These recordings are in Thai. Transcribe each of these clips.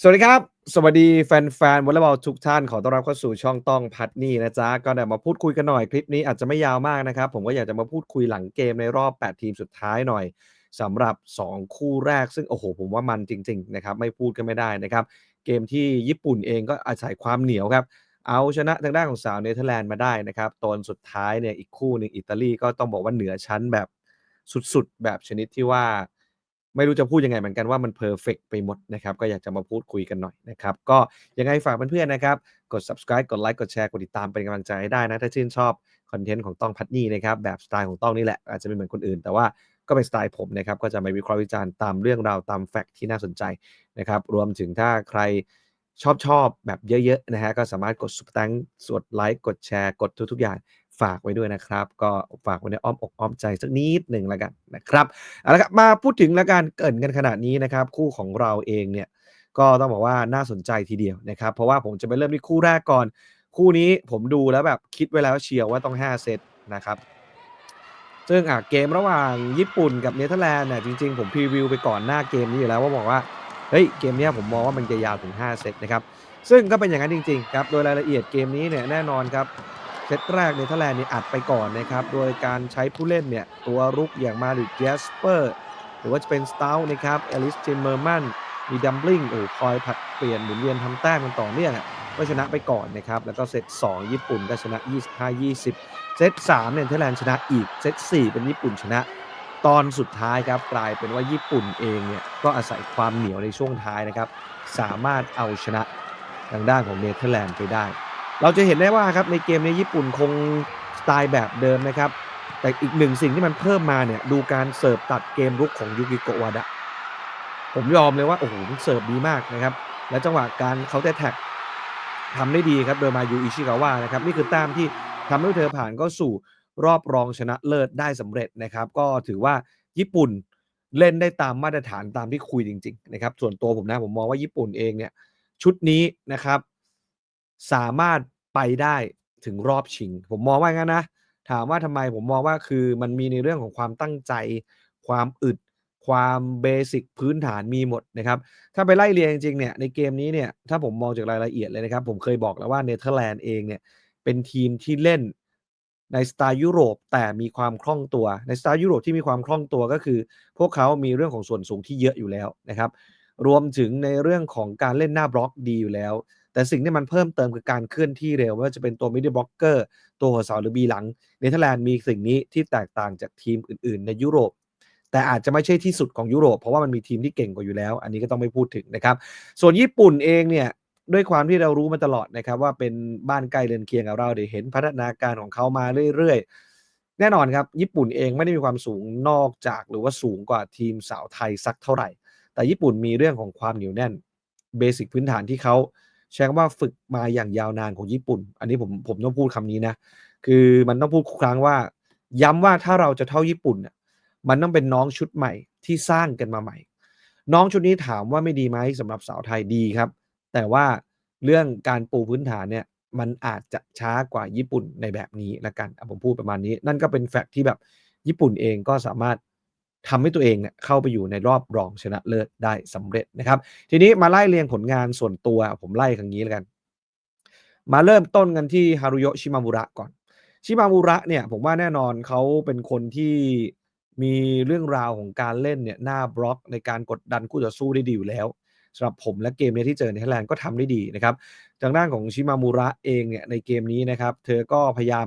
สวัสดีครับ สวัสดีแฟนๆวอลเลย์บอลทุกท่านขอต้อนรับเข้าสู่ช่องต้องพัดนี่นะจ๊ะก็เดี๋ยวมาพูดคุยกันหน่อยคลิปนี้อาจจะไม่ยาวมากนะครับ ผมก็อยากจะมาพูดคุยหลังเกมในรอบ 8 ทีมสุดท้ายหน่อยสำหรับ 2 คู่แรกซึ่งโอ้โหผมว่ามันจริง ๆ นะครับ ไม่พูดก็ไม่ได้นะครับ เกมที่ญี่ปุ่นเองก็อาศัยความเหนียวครับ เอาชนะทางด้านของสาวเนเธอร์แลนด์มาได้นะครับตอนสุดท้ายเนี่ยอีกคู่หนึ่งอิตาลีก็ต้องบอกว่าเหนือชั้นแบบสุดๆ แบบชนิดที่ว่า ไม่รู้จะพูดยังไงเหมือนกันว่ามันเพอร์เฟกไปหมดนะครับก็อยากจะมาพูดคุยกันหน่อยนะครับก็ยังไงฝากเพื่อนๆนะครับ กด subscribe กดไลค์กดแชร์กดติดตามเป็นกำลังใจให้ได้นะ ถ้าชื่นชอบคอนเทนต์ของต้องพัดนี่นะครับแบบสไตล์ของต้องนี่แหละอาจจะไม่เหมือนคนอื่น แต่ว่าก็เป็นสไตล์ผมนะครับก็จะมาวิเคราะห์วิจารณ์ตามเรื่องราวตามแฟกต์ที่น่าสนใจนะครับรวมถึงถ้าใครชอบชอบแบบเยอะๆนะฮะก็สามารถกดสุปตังกดไลค์กดแชร์กดทุกๆอย่าง ฝากไว้ด้วยนะครับ ก็ฝากไว้ในอ้อมอกอ้อมใจสักนิดหนึ่งแล้วกันนะครับเอาละครับมาพูดถึงล้วกันเกินกันขนาดนี้นะครับ คู่ของเราเองเนี่ยก็ต้องบอกว่าน่าสนใจทีเดียวนะครับ เพราะว่าผมจะไปเริ่มที่คู่แรกก่อน คู่นี้ผมดูแล้วแบบคิดไว้แล้วเชียวว่าต้อง 5 เซตนะครับซึ่งอะเกมระหว่างญี่ปุ่นกับเนเธอร์แลนด์เนี่ยจริงๆ ผมพรีวิวไปก่อนหน้าเกมนี้อยู่แล้วว่าบอกว่าเฮ้ยเกมนี้ผมมองว่ามันจะยาวถึง 5 เซตนะครับซึ่งก็เป็นอย่างนั้นจริงๆครับโดยรายละเอียดเกมนี้เนี่ยแน่นอนครับ เซตแรกเนเธอร์แลนด์นี่อัดไปก่อนนะครับ โดยการใช้ผู้เล่นเนี่ย ตัวรุกอย่างมาริเจสเปอร์ หรือว่าจะเป็นสตาลนะครับเอลิสจิมเมอร์มันมีดัมบลิงโอ้คอยผัดเปลี่ยนหมุนเวียนทำแต้มกันต่อเนื่องก็ชนะไปก่อนนะครับ แล้วก็เซต2 ญี่ปุ่นก็ชนะ 25-20 เซต3เนี่ยเนเธอร์แลนด์ชนะอีก เซต4 เป็นญี่ปุ่นชนะ ตอนสุดท้ายครับกลายเป็นว่าญี่ปุ่นเองเนี่ยก็อาศัยความเหนียวในช่วงท้ายนะครับสามารถเอาชนะทางด้านของเนเธอร์แลนด์ไปได้ เราจะเห็นได้ว่าครับในเกมนี้ญี่ปุ่นคงสไตล์แบบเดิมนะครับ แต่อีกหนึ่งสิ่งที่มันเพิ่มมาเนี่ยดูการเสิร์ฟตัดเกมรุกของยูกิโกะวาดะผมยอมเลยว่าโอ้โหเสิร์ฟดีมากนะครับ และจังหวะการเขาแต่แท็กทำได้ดีครับโดยมายูอิชิกาวะนะครับนี่คือแต้มที่ทำให้เธอผ่านก็สู่รอบรองชนะเลิศได้สำเร็จนะครับ ก็ถือว่าญี่ปุ่นเล่นได้ตามมาตรฐานตามที่คุยจริง ๆ นะครับ ส่วนตัวผมนะผมมองว่าญี่ปุ่นเองเนี่ยชุดนี้นะครับ สามารถ ไปได้ถึงรอบชิง ผมมองว่างั้นนะ ถามว่าทำไมผมมองว่าคือมันมีในเรื่องของความตั้งใจ ความอึด ความเบสิกพื้นฐานมีหมดนะครับ ถ้าไปไล่เรียงจริงๆเนี่ยในเกมนี้เนี่ยถ้าผมมองจากรายละเอียดเลยนะครับ ผมเคยบอกแล้วว่าเนเธอร์แลนด์เองเนี่ยเป็นทีมที่เล่นในสไตล์ยุโรปแต่มีความคล่องตัวในสไตล์ยุโรปที่มีความคล่องตัวก็คือ พวกเขามีเรื่องของส่วนสูงที่เยอะอยู่แล้วนะครับ รวมถึงในเรื่องของการเล่นหน้าบล็อกดีอยู่แล้ว แต่สิ่งที่มันเพิ่มเติมคือการเคลื่อนที่เร็วว่าจะเป็นตัวมิดเดิลบล็อกเกอร์ตัวหัวเสาหรือบีหลังเนเธอร์แลนด์มีสิ่งนี้ที่แตกต่างจากทีมอื่น ๆ ในยุโรป แต่อาจจะไม่ใช่ที่สุดของยุโรป เพราะว่ามันมีทีมที่เก่งกว่าอยู่แล้ว อันนี้ก็ต้องไม่พูดถึงนะครับ ส่วนญี่ปุ่นเองเนี่ยด้วยความที่เรารู้มาตลอดนะครับว่าเป็นบ้านใกล้เรือนเคียงกับเราเดี๋ยวเห็นพัฒนาการของเขามาเรื่อยๆ แน่นอนครับ ญี่ปุ่นเองไม่ได้มีความสูงนอกจากหรือว่าสูงกว่าทีมสาวไทยสักเท่าไหร่ แต่ญี่ปุ่นมีเรื่องของความเหนียวแน่นเบสิกพื้นฐานที่เขา ใช้คำว่าฝึกมาอย่างยาวนานของญี่ปุ่น อันนี้ผมผมต้องพูดคำนี้นะ คือมันต้องพูดครั้งว่า ย้ำว่าถ้าเราจะเท่าญี่ปุ่นน่ะมันต้องเป็นน้องชุดใหม่ที่สร้างกันมาใหม่ น้องชุดนี้ถามว่าไม่ดีไหมสำหรับสาวไทยดีครับ แต่ว่าเรื่องการปูพื้นฐานเนี่ยมันอาจจะช้ากว่าญี่ปุ่นในแบบนี้ละกันผมพูดประมาณนี้ นั่นก็เป็นแฟกต์ที่แบบญี่ปุ่นเองก็สามารถ ทำให้ตัวเองเนี่ยเข้าไปอยู่ในรอบรองชนะเลิศได้สำเร็จนะครับ ทีนี้มาไล่เรียงผลงานส่วนตัวผมไล่ครั้งนี้แล้วกัน มาเริ่มต้นกันที่ฮารุโยชิมามุระก่อน ชิมามุระเนี่ยผมว่าแน่นอนเขาเป็นคนที่มีเรื่องราวของการเล่นเนี่ยหน้าบล็อกในการกดดันคู่ต่อสู้ได้ดีอยู่แล้วสำหรับผมและเกมนี้ที่เจอในไทยแลนด์ก็ทำได้ดีนะครับทางด้านของชิมามุระเองเนี่ยในเกมนี้นะครับ เธอก็พยายาม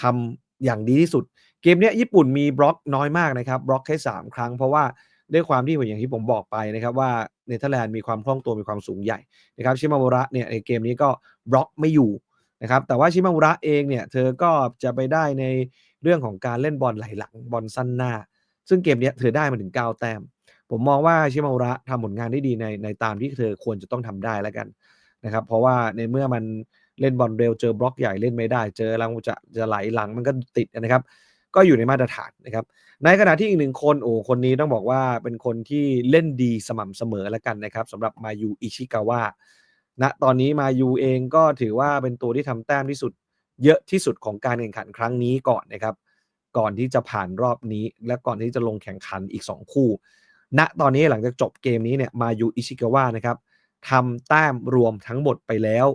ทำอย่างดีที่สุด เกมนี้ญี่ปุ่นมีบล็อกน้อยมากนะครับบล็อกแค่ 3 ครั้ง เพราะว่าด้วยความที่อย่างที่ผมบอกไปนะครับว่าเนเธอร์แลนด์มีความคล่องตัวมีความสูงใหญ่นะครับชิมามุระเนี่ยในเกมนี้ก็บล็อกไม่อยู่นะครับแต่ว่าชิมามุระเองเนี่ยเธอก็จะไปได้ในเรื่องของการเล่นบอลไหลหลังบอลสั้นหน้า ซึ่งเกมนี้เธอได้มาถึง 9 แต้ม ผมมองว่าชิมามุระทำผลงานได้ดีในในตามที่เธอควรจะต้องทำได้แล้วกันนะครับเพราะว่าในเมื่อมันเล่นบอลเร็วเจอบล็อกใหญ่เล่นไม่ได้ เจอลังจะจะไหลหลังมันก็ติดนะครับ ก็อยู่ในมาตรฐานนะครับ ในขณะที่อีกหนึ่งคนโอ้คนนี้ต้องบอกว่าเป็นคนที่เล่นดีสม่ำเสมอแล้วกันนะครับสำหรับมายูอิชิกาวะณตอนนี้มายูเองก็ถือว่าเป็นตัวที่ทำแต้มที่สุด เยอะที่สุดของการแข่งขันครั้งนี้ก่อนนะครับ ก่อนที่จะผ่านรอบนี้ และก่อนที่จะลงแข่งขันอีก 2 คู่ ณตอนนี้หลังจากจบเกมนี้เนี่ยมายูอิชิกาวะนะครับทำแต้มรวมทั้งหมดไปแล้ว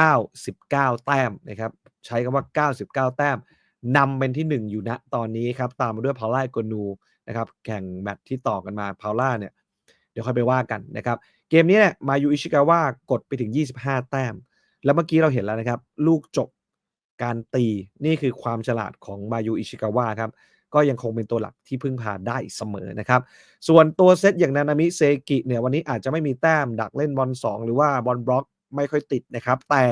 99 แต้มนะครับ ใช้คำว่า 99 แต้ม นำเป็นที่1อยู่ณตอนนี้ครับ ตามมาด้วยพาวล่าโกนูนะครับแข่งแมตช์ที่ต่อกันมาพาวล่าเนี่ยเดี๋ยวค่อยไปว่ากันนะครับ เกมนี้เนี่ยมายูอิชิกาวะกดไปถึง 25 แต้ม แล้วเมื่อกี้เราเห็นแล้วนะครับ ลูกจบการตีนี่คือความฉลาดของมายูอิชิกาวะครับก็ยังคงเป็นตัวหลักที่พึ่งพาได้เสมอนะครับ ส่วนตัวเซตอย่างนานามิเซกิเนี่ยวันนี้อาจจะไม่มีแต้มดักเล่นบอล2 หรือว่าบอลบล็อกไม่ค่อยติดนะครับ แต่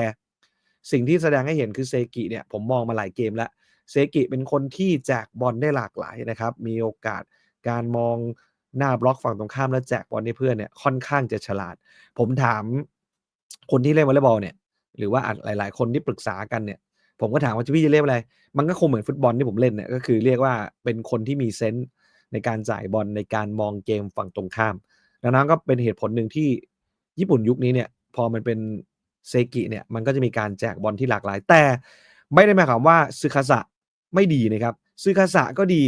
สิ่งที่แสดงให้เห็นคือเซกิเนี่ยผมมองมาหลายเกมแล้ว เซกิเป็นคนที่แจกบอลได้หลากหลายนะครับ มีโอกาสการมองหน้าบล็อกฝั่งตรงข้ามแล้วแจกบอลให้เพื่อนเนี่ยค่อนข้างจะฉลาด ผมถามคนที่เล่นวอลเลย์บอลเนี่ยหรือว่าหลาย ๆ คนที่ปรึกษากันเนี่ย ผมก็ถามว่าพี่จะเล่นอะไร มันก็คงเหมือนฟุตบอลที่ผมเล่นเนี่ยก็คือเรียกว่าเป็นคนที่มีเซนส์ในการจ่ายบอลในการมองเกมฝั่งตรงข้ามดังนั้นก็เป็นเหตุผลหนึ่งที่ญี่ปุ่นยุคนี้เนี่ย พอมันเป็นเซกิเนี่ยมันก็จะมีการแจกบอลที่หลากหลาย แต่ไม่ได้หมายความว่าซึคาสะ ไม่ดีนะครับซึคาสะก็ดี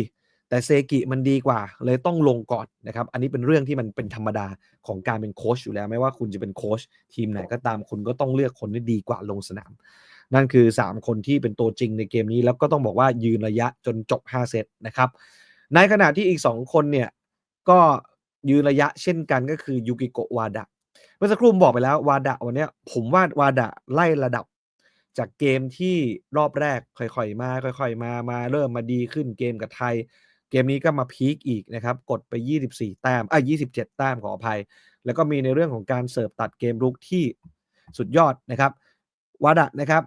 แต่เซกิมันดีกว่า เลยต้องลงก่อนนะครับ อันนี้เป็นเรื่องที่มันเป็นธรรมดาของการเป็นโค้ชอยู่แล้ว ไม่ว่าคุณจะเป็นโค้ชทีมไหนก็ตามคุณก็ต้องเลือกคนที่ดีกว่าลงสนาม นั่นคือ 3 คนที่เป็นตัวจริงในเกมนี้ แล้วก็ต้องบอกว่ายืนระยะจนจบ 5 เซตนะครับในขณะที่อีก 2 คนเนี่ยก็ยืนระยะเช่นกันก็คือยูกิโกะวาดะเมื่อสักครู่บอกไปแล้ววาดะวันนี้ผมว่าวาดะไล่ระดับ จากเกมที่รอบแรกค่อยๆมา ค่อยๆ มามาเริ่มมาดีขึ้นเกมกับไทย เกมนี้ก็มาพีคอีกนะครับ กดไป 24 แต้มอะ27 แต้มขออภัย แล้วก็มีในเรื่องของการเสิร์ฟตัดเกมรุกที่สุดยอดนะครับวาดะนะครับ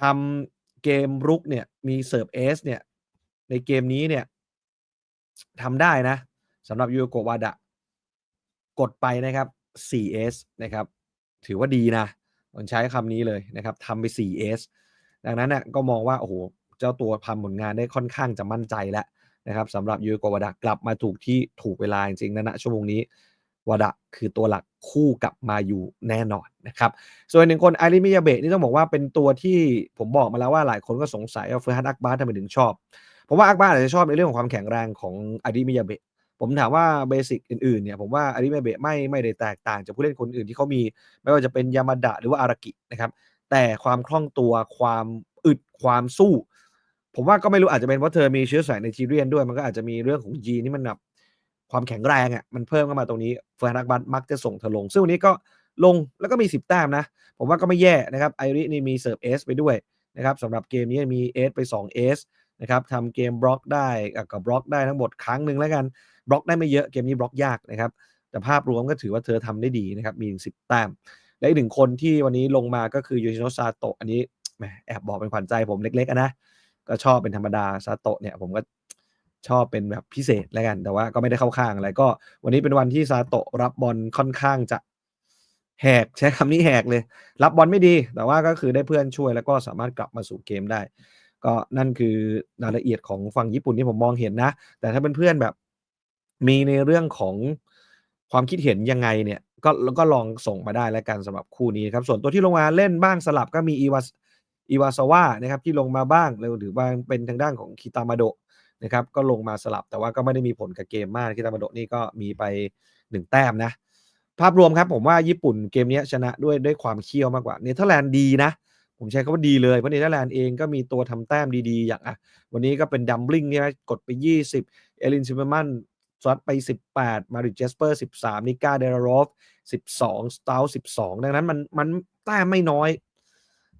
ทำเกมรุกเนี่ยมีเสิร์ฟเอสเนี่ยในเกมนี้เนี่ยทำได้นะสำหรับยูโกวาดะกดไปนะครับ 4S นะครับ ถือว่าดีนะ ผมใช้คำนี้เลยนะครับทำไป 4S ดังนั้นเนี่ยก็มองว่าโอ้โหเจ้าตัวทำผลงานได้ค่อนข้างจะมั่นใจแล้วนะครับสำหรับยูโกวาดะกลับมาถูกที่ถูกเวลาจริงๆนะณชั่วโมงนี้วาดะคือตัวหลักคู่กับมาอยู่แน่นอนนะครับ ส่วนหนึ่งคนอาริมิยาเบะนี่ต้องบอกว่าเป็นตัวที่ผมบอกมาแล้วว่าหลายคนก็สงสัยว่าเฟอร์ฮันอักบาร์ทำไมถึงชอบ ผมว่าอักบาร์อาจจะชอบในเรื่องของความแข็งแรงของอาริมิยาเบะ ผมถามว่าเบสิกอื่นๆเนี่ยผมว่าอาริมิยาเบะไม่ไม่ได้แตกต่างจากผู้เล่นคนอื่นที่เขามี ไม่ว่าจะเป็นยามาดะหรือว่าอารากินะครับแต่ความคล่องตัวความอึดความสู้ ผมว่าก็ไม่รู้อาจจะเป็นเพราะเธอมีเชื้อสายในจีเรียนด้วย มันก็อาจจะมีเรื่องของยีนที่มันแบบความแข็งแรงอะมันเพิ่มเข้ามาตรงนี้เฟอร์นักบัตมักจะส่งเธอลง ซึ่งวันนี้ก็ลงแล้วก็มี 10 แต้มนะ ผมว่าก็ไม่แย่นะครับไอรินี่มีเสิร์ฟเอสไปด้วยนะครับสำหรับเกมนี้มีเอสไป2เอสนะครับทำเกมบล็อกได้กับบล็อกได้ทั้งหมดครั้งหนึ่งแล้วกัน บล็อกได้ไม่เยอะเกมนี้บล็อกยากนะครับ แต่ภาพรวมก็ถือว่าเธอทำได้ดีนะครับ มีสิบแต้มและอีกหนึ่งคนที่วันนี้ลงมาก็คือยูชิโนะซาโตะอันนี้แอบบอกเป็นขวัญใจผมเล็กๆนะก็ชอบเป็นธรรมดาซาโตะเนี่ยผมก็ชอบเป็นแบบพิเศษแล้วกัน แต่ว่าก็ไม่ได้เข้าข้างอะไรก็ วันนี้เป็นวันที่ซาโตะรับบอลค่อนข้างจะแหกใช้คำนี้แหกเลย รับบอลไม่ดี แต่ว่าก็คือได้เพื่อนช่วยแล้วก็สามารถกลับมาสู่เกมได้ ก็นั่นคือรายละเอียดของฝั่งญี่ปุ่นที่ผมมองเห็นนะ แต่ถ้าเป็นเพื่อนแบบ มีในเรื่องของความคิดเห็นยังไงเนี่ยก็แล้วก็ลองส่งมาได้แล้วกันสำหรับคู่นี้ครับส่วนตัวที่ลงมาเล่นบ้างสลับก็มีอีวาอีวาซาวะนะครับที่ลงมาบ้างหรือว่าเป็นทางด้านของคิตามาโดะนะครับก็ลงมาสลับแต่ว่าก็ไม่ได้มีผลกับเกมมากคิตามาโดะนี่ก็มีไปหนึ่งแต้มนะ ภาพรวมครับผมว่าญี่ปุ่นเกมนี้ชนะด้วยด้วยความเคี่ยวมากกว่าเนเธอร์แลนด์ดีนะผมใช้คำว่าดีเลยเพราะเนเธอร์แลนด์เองก็มีตัวทำแต้มดีๆ อย่างอะวันนี้ก็เป็นดัมบลิงเนี่ยกดไป 20 เอลินซิมเมอร์มัน ซัดไป 18 มาริเจสเปอร์ 13 นิก้าเดรารอฟ 12 สตาล12 ดังนั้นมันมันแต้มไม่น้อย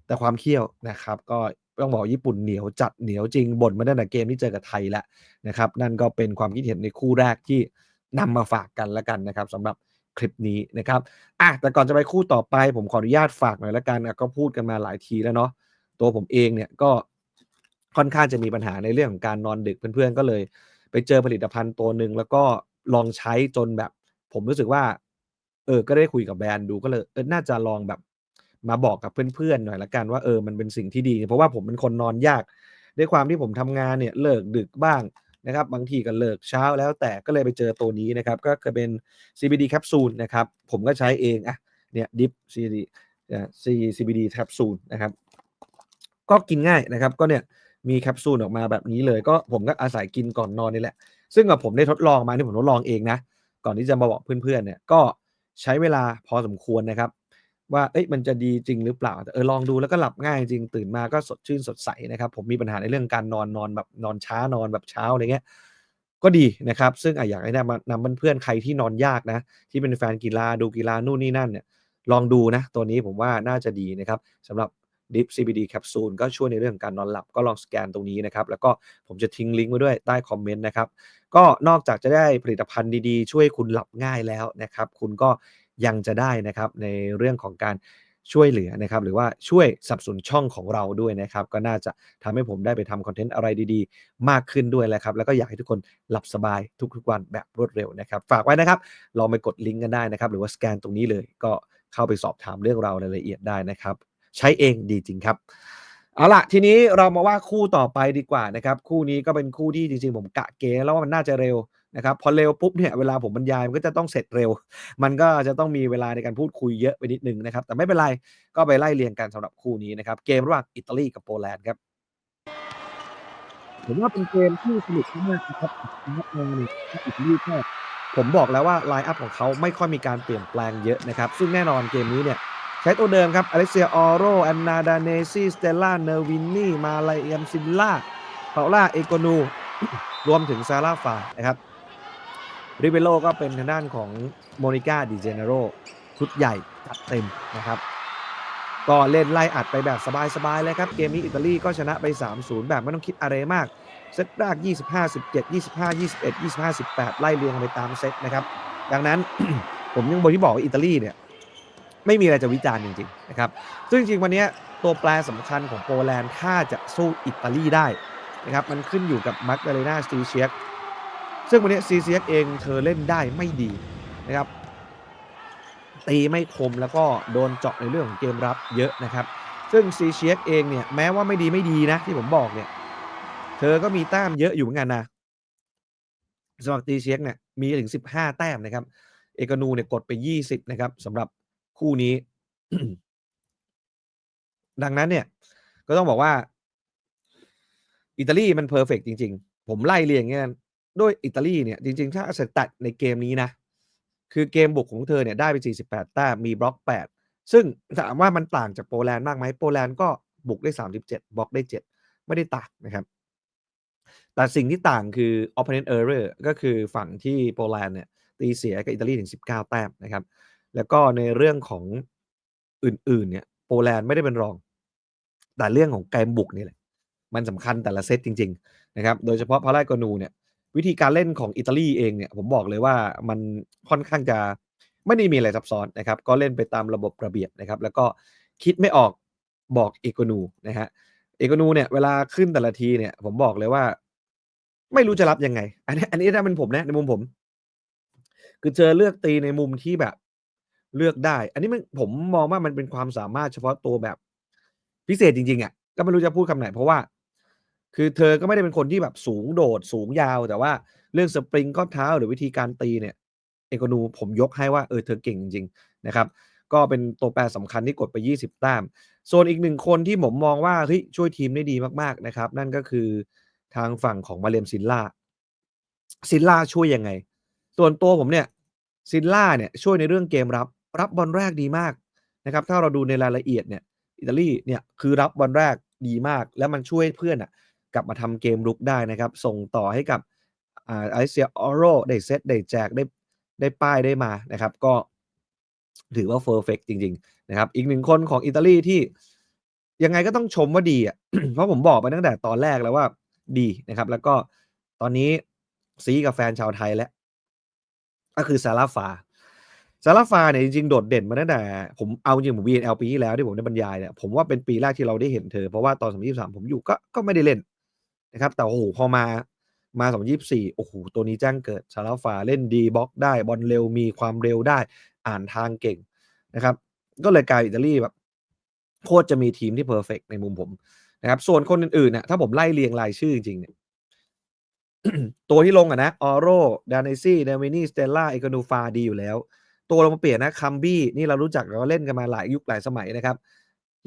แต่ความเคี่ยวนะครับ ก็ต้องบอกญี่ปุ่นเหนียวจัดเหนียวจริงบ่นมาตั้งแต่เกมที่เจอกับไทยแล้วนะครับ นั่นก็เป็นความคิดเห็นในคู่แรกที่นำมาฝากกันแล้วกันนะครับสำหรับคลิปนี้นะครับอะแต่ก่อนจะไปคู่ต่อไป ผมขออนุญาตฝากหน่อยละกันก็พูดกันมาหลายทีแล้วเนาะตัวผมเองเนี่ยก็ค่อนข้างจะมีปัญหาในเรื่องของการนอนดึกเพื่อนๆก็เลย ไปเจอผลิตภัณฑ์ตัวหนึ่งแล้วก็ลองใช้จนแบบ ผมรู้สึกว่า เออ ก็ได้คุยกับแบรนด์ดูก็เลยเออน่าจะลองแบบมาบอกกับเพื่อนๆหน่อยละกันว่าเออมันเป็นสิ่งที่ดี เพราะว่าผมเป็นคนนอนยากด้วยความที่ผมทำงานเนี่ยเลิกดึกบ้างนะครับ บางทีก็เลิกเช้าแล้วแต่ก็เลยไปเจอตัวนี้นะครับ ก็คือเป็น CBD แคปซูลนะครับ ผมก็ใช้เองอะเนี่ยดิฟ CBD อ่า CBD แคปซูลนะครับ ก็กินง่ายนะครับ ก็เนี่ย มีแคปซูลออกมาแบบนี้เลยก็ผมก็อาศัยกินก่อนนอนนี่แหละ ซึ่งกับผมได้ทดลองมาที่ผมทดลองเองนะ ก่อนที่จะมาบอกเพื่อนๆเนี่ยก็ใช้เวลาพอสมควรนะครับ ว่าเอ๊ะมันจะดีจริงหรือเปล่าแต่เออลองดูแล้วก็หลับง่ายจริงตื่นมาก็สดชื่นสดใสนะครับ ผมมีปัญหาในเรื่องการนอนนอนแบบนอนช้านอนแบบเช้าอะไรเงี้ยก็ดีนะครับ ซึ่งออยากให้นำนำเพื่อนๆใครที่นอนยากนะ ที่เป็นแฟนกีฬาดูกีฬานู่นนี่นั่นเนี่ยลองดูนะ ตัวนี้ผมว่าน่าจะดีนะครับสำหรับ Dip CBD แคปซูลก็ช่วยในเรื่องของการนอนหลับก็ลองสแกนตรงนี้นะครับ แล้วก็ผมจะทิ้งลิงก์ไว้ด้วยใต้คอมเมนต์นะครับ ก็นอกจากจะได้ผลิตภัณฑ์ดีๆ ช่วยคุณหลับง่ายแล้วนะครับ คุณก็ยังจะได้นะครับในเรื่องของการช่วยเหลือนะครับ หรือว่าช่วยสนับสนุนช่องของเราด้วยนะครับ ก็น่าจะทำให้ผมได้ไปทำคอนเทนต์อะไรดีๆ มากขึ้นด้วยแหละครับ แล้วก็อยากให้ทุกคนหลับสบายทุกๆวันแบบรวดเร็วนะครับ ฝากไว้นะครับ ลองไปกดลิงก์กันได้นะครับ หรือว่าสแกนตรงนี้เลยก็เข้าไปสอบถามเรื่องราวรายละเอียดได้นะครับ ใช้เองดีจริงครับเอาล่ะทีนี้เรามาว่าคู่ต่อไปดีกว่านะครับ คู่นี้ก็เป็นคู่ที่จริงๆ ผมกะเกณฑ์แล้วว่ามันน่าจะเร็วนะครับพอเร็วปุ๊บเนี่ยเวลาผมบรรยายมันก็จะต้องเสร็จเร็ว มันก็จะต้องมีเวลาในการพูดคุยเยอะไปนิดนึงนะครับ แต่ไม่เป็นไรก็ไปไล่เรียงกันสำหรับคู่นี้นะครับ เกมระหว่างอิตาลีกับโปแลนด์ครับผมว่าเป็นเกมที่สนุกมากนะครับนัดมาเนี่ยอิตาลีก็ผมบอกแล้วว่าไลน์อัพของเขาไม่ค่อยมีการเปลี่ยนแปลงเยอะนะครับ ซึ่งแน่นอนเกมนี้เนี่ย ใช้ตัวเดิมครับอเล็กเซียออโรแอนนาดาเนซีสเตลล่าเนวินนี่มาลายเอมซินล่าเปาล่าเอโกนู รวมถึงซาร่าฟานะครับริเบโลก็เป็นทางด้านของโมนิก้าดิเจเนโรชุดใหญ่จัดเต็มนะครับ ก็เล่นไล่อัดไปแบบสบายๆเลยครับ เกมนี้อิตาลีก็ชนะไป 3-0 แบบไม่ต้องคิดอะไรมาก เซตแรก 25 17 25 21 25 18 ไล่เรียงไปตามเซตนะครับ ดังนั้นผมยังบอกที่บอกว่าอิตาลีเนี่ย ไม่มีอะไรจะวิจารณ์จริงๆนะครับซึ่งจริงวันนี้ตัวแปรสำคัญของโปแลนด์ถ้าจะสู้อิตาลีได้นะครับมันขึ้นอยู่กับมักดาเลนาซีเชียกซึ่งวันนี้ซีเชียกเองเธอเล่นได้ไม่ดีนะครับตีไม่คมแล้วก็โดนเจาะในเรื่องของเกมรับเยอะนะครับ ซึ่งซีเชียกเองเนี่ยแม้ว่าไม่ดีไม่ดีนะที่ผมบอกเนี่ยเธอก็มีแต้มเยอะอยู่เหมือนกันนะสำหรับตีเชียกเนี่ยมีถึง 15 แต้มนะครับ เอกนูเนี่ยกดไป 20 นะครับสำหรับ คู่นี้ ดังนั้นเนี่ย ก็ต้องบอกว่า อิตาลีมันเพอร์เฟกจริง ๆ ผมไล่เรียงเงี้ยด้วยอิตาลีเนี่ยจริง ๆ ถ้าสตัดในเกมนี้นะ คือเกมบุกของเธอเนี่ยได้ไป 48 แต้มมีบล็อก 8 ซึ่งถามว่ามันต่างจากโปแลนด์มากไหมโปแลนด์ก็บุกได้ 37 บล็อกได้ 7 ไม่ได้ต่างนะครับ แต่สิ่งที่ต่างคือ opponent error ก็คือฝั่งที่โปแลนด์เนี่ยตีเสียกับอิตาลีถึง 19 แต้มนะครับ แล้วก็ในเรื่องของอื่นๆ เนี่ย โปแลนด์ไม่ได้เป็นรอง แต่เรื่องของเกมบุกนี่แหละ มันสำคัญแต่ละเซตจริง ๆ นะครับ โดยเฉพาะพาราโกนูเนี่ย วิธีการเล่นของอิตาลีเองเนี่ย ผมบอกเลยว่ามันค่อนข้างจะไม่ได้มีอะไรซับซ้อนนะครับ ก็เล่นไปตามระบบระเบียบนะครับ แล้วก็คิดไม่ออกบอกเอโกนูนะฮะเอโกนูเนี่ยเวลาขึ้นแต่ละทีเนี่ย ผมบอกเลยว่า ไม่รู้จะรับยังไง อันนี้ อันนี้ถ้าเป็นผมนะในมุมผม คือเจอเลือกตีในมุมที่แบบ เลือกได้ อันนี้มันผมมองว่ามันเป็นความสามารถเฉพาะตัวแบบพิเศษจริงๆอะ่ะก็ไม่รู้จะพูดคำไหน เพราะว่า คือเธอก็ไม่ได้เป็นคนที่แบบสูงโดดสูงยาว แต่ว่าเรื่องสปริงข้อเท้าหรือวิธีการตีเนี่ย เอกนูผมยกให้ว่าเออเธอเก่งจริงๆนะครับ ก็เป็นตัวแปรสำคัญที่กดไป 20แต้มส่วนอีกหนึ่งคนที่ผมมองว่าเฮ้ยช่วยทีมได้ดีมากๆนะครับ นั่นก็คือทางฝั่งของมาเลมซินล่าซินล่าช่วยยังไง ส่วนตัวผมเนี่ยซินล่าเนี่ยช่วยในเรื่องเกมรับ รับบอลแรกดีมากนะครับ ถ้าเราดูในรายละเอียดเนี่ย อิตาลีเนี่ยคือรับบอลแรกดีมาก แล้วมันช่วยเพื่อนอะกลับมาทำเกมรุกได้นะครับ ส่งต่อให้กับอ่าไอเซียออโรได้เซตได้แจกได้ได้ป้ายได้มานะครับ ก็ถือว่าเฟอร์เฟกจริง ๆ นะครับ อีกหนึ่งคนของอิตาลีที่ยังไงก็ต้องชมว่าดีอะ เพราะผมบอกไปตั้งแต่ตอนแรกแล้วว่าดีนะครับ แล้วก็ตอนนี้ซีกับแฟนชาวไทยแล้ว ก็คือซาลาฟา ซาลาฟาเนี่ยจริงๆ โดดเด่นมาตั้งแต่ ผมเอาจริงผม VNL ปีที่แล้วที่ผมได้บรรยายเนี่ยผมว่าเป็นปีแรกที่เราได้เห็นเธอ เพราะว่าตอน 2023 ผมอยู่ก็ก็ไม่ได้เล่นนะครับ แต่โอ้โหพอมามา 2024 โอ้โห ตัวนี้แจ้งเกิดซาลาฟาเล่นดีบล็อกได้บอลเร็วมีความเร็วได้อ่านทางเก่งนะครับ ก็เลยกลายอิตาลีแบบโคตรจะมีทีมที่เพอร์เฟกในมุมผมนะครับ ส่วนคนอื่นๆเนี่ยถ้าผมไล่เรียงรายชื่อจริงๆเนี่ยตัวที่ลงอะนะออโรดานเนซี่เดมินีสเตลล่าเอกนูฟาดีอยู่แล้ว ตัวเรามาเปลี่ยนนะคัมบี้นี่เรารู้จักเราเล่นกันมาหลายยุคหลายสมัยนะครับ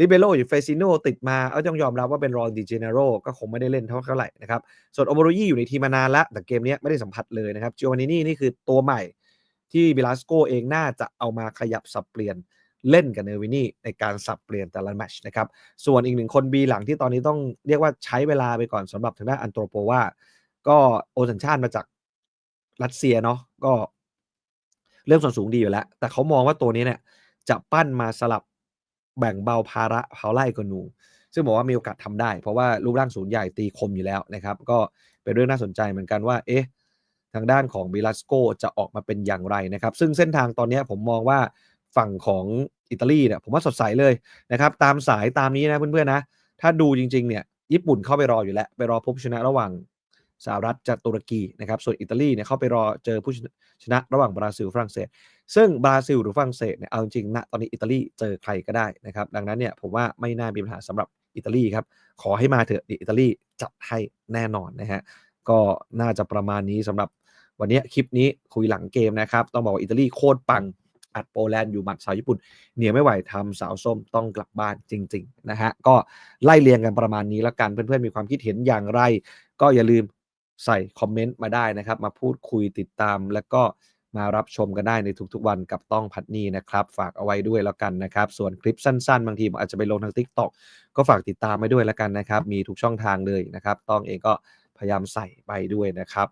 ลิเบโรอยู่เฟซิโนติดมาเอาต้องยอมรับว่าเป็นรองดิเจเนโรก็คงไม่ได้เล่นเท่าเท่าไหร่นะครับ ส่วนโอโมโรยี่อยู่ในทีมมานานล้วแต่เกมนี้ไม่ได้สัมผัสเลยนะครับจิโอวานินี่นี่คือตัวใหม่ที่บิลาสโกเองน่าจะเอามาขยับสับเปลี่ยนเล่นกับเนวินี่ในการสับเปลี่ยนแต่ละแมชนะครับ ส่วนอีกหนึ่งคนบีหลังที่ตอนนี้ต้องเรียกว่าใช้เวลาไปก่อนสำหรับทางด้านอันโตรโปว่า ก็โอสัญชาติมาจากรัสเซียเนาะก็ เรื่องส่วนสูงดีอยู่แล้ว แต่เขามองว่าตัวนี้เนี่ยจะปั้นมาสลับแบ่งเบาภาระเฮาไล่กนู ซึ่งบอกว่ามีโอกาสทำได้ เพราะว่ารูปร่างสูงใหญ่ตีคมอยู่แล้วนะครับ ก็เป็นเรื่องน่าสนใจเหมือนกันว่า เอ๊ะ ทางด้านของบิลัสโกจะออกมาเป็นอย่างไรนะครับ ซึ่งเส้นทางตอนนี้ผมมองว่าฝั่งของอิตาลีเนี่ยผมว่าสดใสเลยนะครับ ตามสายตามนี้นะเพื่อนๆนะ ถ้าดูจริงๆเนี่ยญี่ปุ่นเข้าไปรออยู่แล้ว ไปรอพบชนะระหว่าง สหรัฐจากตุรกีนะครับ ส่วนอิตาลีเนี่ยเข้าไปรอเจอผู้ชนะระหว่างบราซิลฝรั่งเศส ซึ่งบราซิลหรือฝรั่งเศสเนี่ยเอาจริงๆนะตอนนี้อิตาลีเจอใครก็ได้นะครับ ดังนั้นเนี่ยผมว่าไม่น่ามีปัญหาสำหรับอิตาลีครับ ขอให้มาเถอะอิตาลีจัดให้แน่นอนนะฮะก็น่าจะประมาณนี้สำหรับวันนี้คลิปนี้คุยหลังเกมนะครับ ต้องบอกว่าอิตาลีโคตรปังอัดโปแลนด์อยู่หมัดสาวญี่ปุ่นเหนียวไม่ไหวทำสาวส้มต้องกลับบ้านจริง ๆ นะฮะ ก็ไล่เรียงกันประมาณนี้แล้วกันเพื่อนๆมีความคิดเห็นอย่างไร ก็อย่าลืม ใส่คอมเมนต์มาได้นะครับ มาพูดคุยติดตาม แล้วก็มารับชมกันได้ในทุกๆวันกับต้องพัดนีนะครับ ฝากเอาไว้ด้วยแล้วกันนะครับ ส่วนคลิปสั้นๆ บางทีผมอาจจะไปลงทาง Tik t o อกก็ฝากติดตามไว้ด้วยแล้วกันนะครับ มีทุกช่องทางเลยนะครับ ต้องเองก็พยายามใส่ไปด้วยนะครับ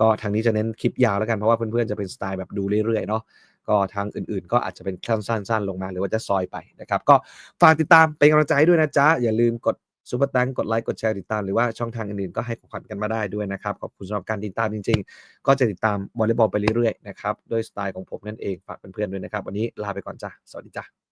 ก็ทางนี้จะเน้นคลิปยาวแล้วกันเพราะว่าเพื่อนๆจะเป็นสไตล์แบบดูเรื่อยๆเนาะก็ทางอื่นๆ ก็อาจจะเป็นสั้นๆลงมาหรือว่าจะซอยไปนะครับ ก็ฝากติดตามเป็นกำลังใจให้ด้วยนะจ๊ะอย่าลืมกด ซูเปอร์แตงกดไลค์กดแชร์ติดตามหรือว่าช่องทางอื่นๆก็ให้ของขวัญกันมาได้ด้วยนะครับ ขอบคุณสำหรับการติดตามจริง ๆ ก็จะติดตามวอลเลย์บอลไปเรื่อยๆนะครับด้วยสไตล์ของผมนั่นเองฝากเพื่อนๆด้วยนะครับ วันนี้ลาไปก่อนจ้ะสวัสดีจ้ะ